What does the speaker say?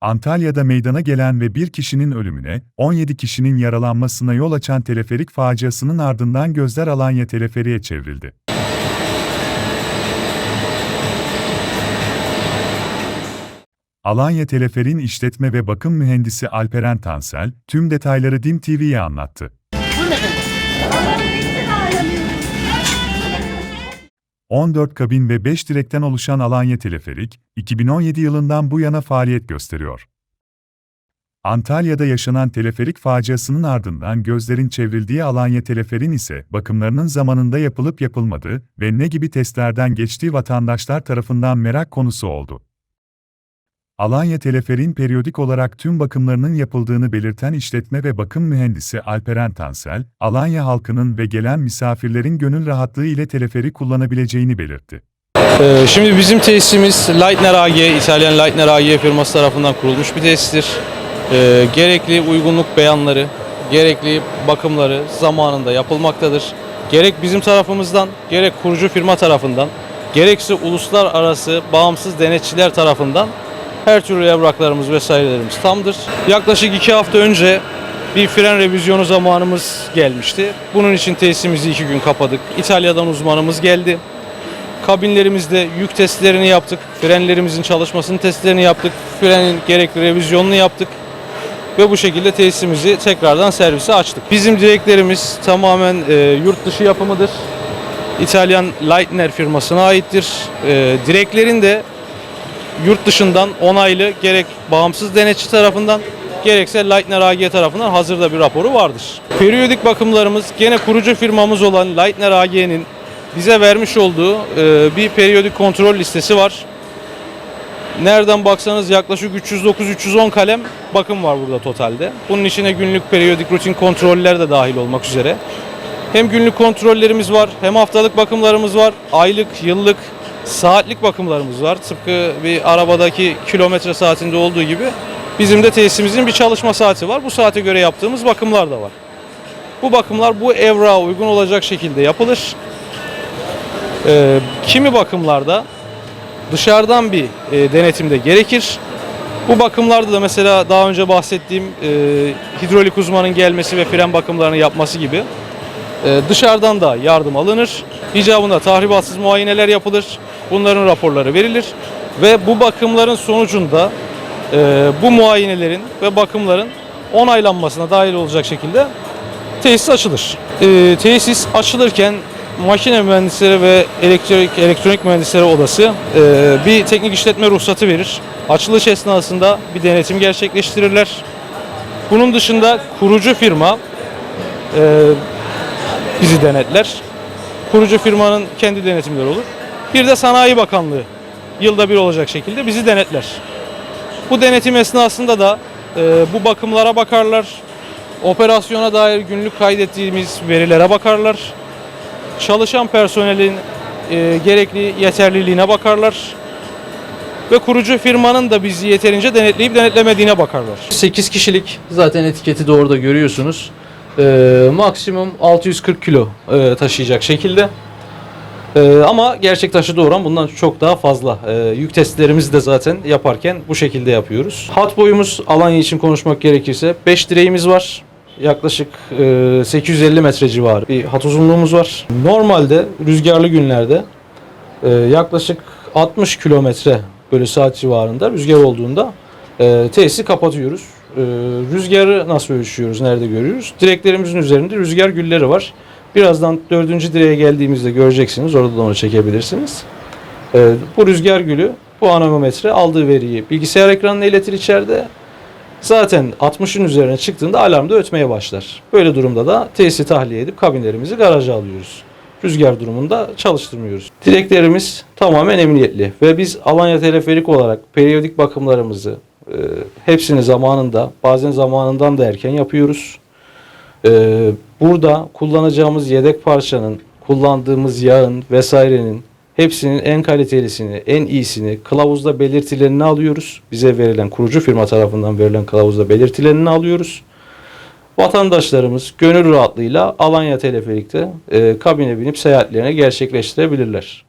Antalya'da meydana gelen ve bir kişinin ölümüne, 17 kişinin yaralanmasına yol açan teleferik faciasının ardından gözler Alanya teleferiğe çevrildi. Alanya Teleferik'in işletme ve bakım mühendisi Alperen Tansel, tüm detayları Dim TV'ye anlattı. 14 kabin ve 5 direkten oluşan Alanya Teleferik, 2017 yılından bu yana faaliyet gösteriyor. Antalya'da yaşanan teleferik faciasının ardından gözlerin çevrildiği Alanya Teleferik'in ise bakımlarının zamanında yapılıp yapılmadığı ve ne gibi testlerden geçtiği vatandaşlar tarafından merak konusu oldu. Alanya Teleferik'in periyodik olarak tüm bakımlarının yapıldığını belirten işletme ve bakım mühendisi Alperen Tansel, Alanya halkının ve gelen misafirlerin gönül rahatlığı ile teleferik kullanabileceğini belirtti. Ee, Şimdi bizim tesisimiz Leitner AG, İtalyan Leitner AG firması tarafından kurulmuş bir tesistir. Ee, Gerekli uygunluk beyanları, gerekli bakımları zamanında yapılmaktadır. Gerek bizim tarafımızdan, gerek kurucu firma tarafından, gerekse uluslararası bağımsız denetçiler tarafından her türlü evraklarımız vesairelerimiz tamdır. Yaklaşık iki hafta önce bir fren revizyonu zamanımız gelmişti. Bunun için tesisimizi iki gün kapadık. İtalya'dan uzmanımız geldi. Kabinlerimizde yük testlerini yaptık. Frenlerimizin çalışmasının testlerini yaptık. Frenin gerekli revizyonunu yaptık. Ve bu şekilde tesisimizi tekrardan servise açtık. Bizim direklerimiz tamamen e, yurt dışı yapımıdır. İtalyan Leitner firmasına aittir. E, direklerin de yurt dışından onaylı gerek bağımsız denetçi tarafından gerekse Leitner AG tarafından hazırda bir raporu vardır. Periyodik bakımlarımız gene kurucu firmamız olan Leitner AG'nin bize vermiş olduğu e, bir periyodik kontrol listesi var. Nereden baksanız yaklaşık 309-310 kalem bakım var burada totalde. Bunun içine günlük periyodik rutin kontroller de dahil olmak üzere. Hem günlük kontrollerimiz var, hem haftalık bakımlarımız var, aylık, yıllık, saatlik bakımlarımız var. Tıpkı bir arabadaki kilometre saatinde olduğu gibi bizim de tesisimizin bir çalışma saati var. Bu saate göre yaptığımız bakımlar da var. Bu bakımlar bu evrağa uygun olacak şekilde yapılır. Ee, kimi bakımlarda dışarıdan bir e, denetim de gerekir. Bu bakımlarda da mesela daha önce bahsettiğim e, hidrolik uzmanın gelmesi ve fren bakımlarını yapması gibi dışarıdan da yardım alınır. İcabında tahribatsız muayeneler yapılır. Bunların raporları verilir ve bu bakımların sonucunda e, bu muayenelerin ve bakımların onaylanmasına dahil olacak şekilde tesis açılır. E, tesis açılırken makine mühendisleri ve elektrik elektronik mühendisleri odası e, bir teknik işletme ruhsatı verir. Açılış esnasında bir denetim gerçekleştirirler. Bunun dışında kurucu firma e, bizi denetler. Kurucu firmanın kendi denetimleri olur. Bir de Sanayi Bakanlığı yılda bir olacak şekilde bizi denetler. Bu denetim esnasında da e, bu bakımlara bakarlar. Operasyona dair günlük kaydettiğimiz verilere bakarlar. Çalışan personelin e, gerekli yeterliliğine bakarlar. Ve kurucu firmanın da bizi yeterince denetleyip denetlemediğine bakarlar. 8 kişilik zaten etiketi de orada görüyorsunuz. E, maksimum 640 kilo e, taşıyacak şekilde. Ee, ama gerçek taşıdığı oran bundan çok daha fazla. Ee, yük testlerimizi de zaten yaparken bu şekilde yapıyoruz. Hat boyumuz Alanya için konuşmak gerekirse 5 direğimiz var. Yaklaşık e, 850 metre civarı bir hat uzunluğumuz var. Normalde rüzgarlı günlerde e, yaklaşık 60 kilometre bölü saat civarında rüzgar olduğunda e, tesisi kapatıyoruz. E, rüzgarı nasıl ölçüyoruz, nerede görüyoruz? Direklerimizin üzerinde rüzgar gülleri var. Birazdan dördüncü direğe geldiğimizde göreceksiniz. Orada da onu çekebilirsiniz. Ee, bu rüzgar gülü, bu anemometre aldığı veriyi bilgisayar ekranına iletir içeride. Zaten 60'ın üzerine çıktığında alarm da ötmeye başlar. Böyle durumda da tesisi tahliye edip kabinlerimizi garaja alıyoruz. Rüzgar durumunda çalıştırmıyoruz. Direklerimiz tamamen emniyetli ve biz Alanya Teleferik olarak periyodik bakımlarımızı e, hepsini zamanında bazen zamanından da erken yapıyoruz. Ee, burada kullanacağımız yedek parçanın, kullandığımız yağın vesairenin hepsinin en kalitelisini, en iyisini kılavuzda belirtilerini alıyoruz. Bize verilen kurucu firma tarafından verilen kılavuzda belirtilerini alıyoruz. Vatandaşlarımız gönül rahatlığıyla Alanya Teleferik'te e, kabine binip seyahatlerini gerçekleştirebilirler.